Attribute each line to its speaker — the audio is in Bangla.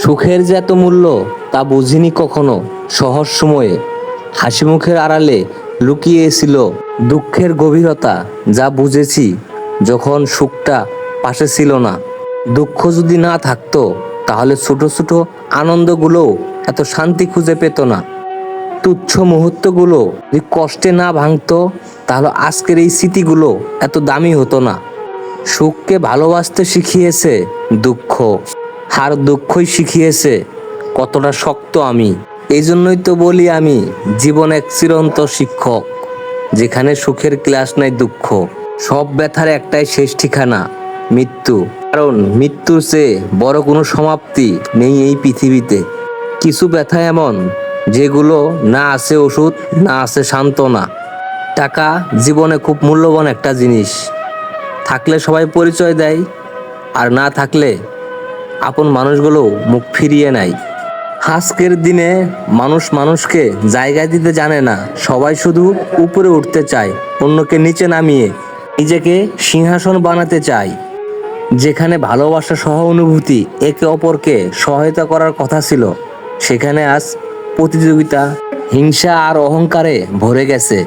Speaker 1: সুখের যে এত মূল্য, তা বুঝিনি কখনো। সহজ সময়ে হাসি মুখের আড়ালে লুকিয়েছিল দুঃখের গভীরতা, যা বুঝেছি যখন সুখটা পাশে ছিল না। দুঃখ যদি না থাকতো, তাহলে ছোট ছোট আনন্দগুলোও এত শান্তি খুঁজে পেত না। তুচ্ছ মুহূর্তগুলো যদি কষ্টে না ভাঙতো, তাহলে আজকের এই স্মৃতিগুলো এত দামি হতো না। সুখকে ভালোবাসতে শিখিয়েছে দুঃখ। আর দুঃখই শিখিয়েছে, কতটা শক্ত আমি। এই জন্যই তো বলি আমি, জীবন এক চিরন্ত শিক্ষক, যেখানে সুখের ক্লাস নাই দুঃখ। সব ব্যথার একটাই শেষ ঠিকানা, মৃত্যু। কারণ মৃত্যুর চেয়ে বড় কোনো সমাপ্তি নেই এই পৃথিবীতে। কিছু ব্যথা এমন, যেগুলো না আছে ওষুধ, না আছে সান্ত্বনা। টাকা জীবনে খুব মূল্যবান একটা জিনিস। থাকলে সবাই পরিচয় দেয়, আর না থাকলে আপন মানুষগুলো মুখ ফিরিয়ে নেয়। আজকের দিনে মানুষ মানুষকে জায়গা দিতে জানে না। সবাই শুধু উপরে উঠতে চায়, অন্যকে নিচে নামিয়ে, নিজেকে সিংহাসন বানাতে চায়। যেখানে ভালোবাসা সহ অনুভূতি একে অপরকে সহায়তা করার কথা ছিল, সেখানে আজ প্রতিযোগিতা, হিংসা আর অহংকারে ভরে গেছে।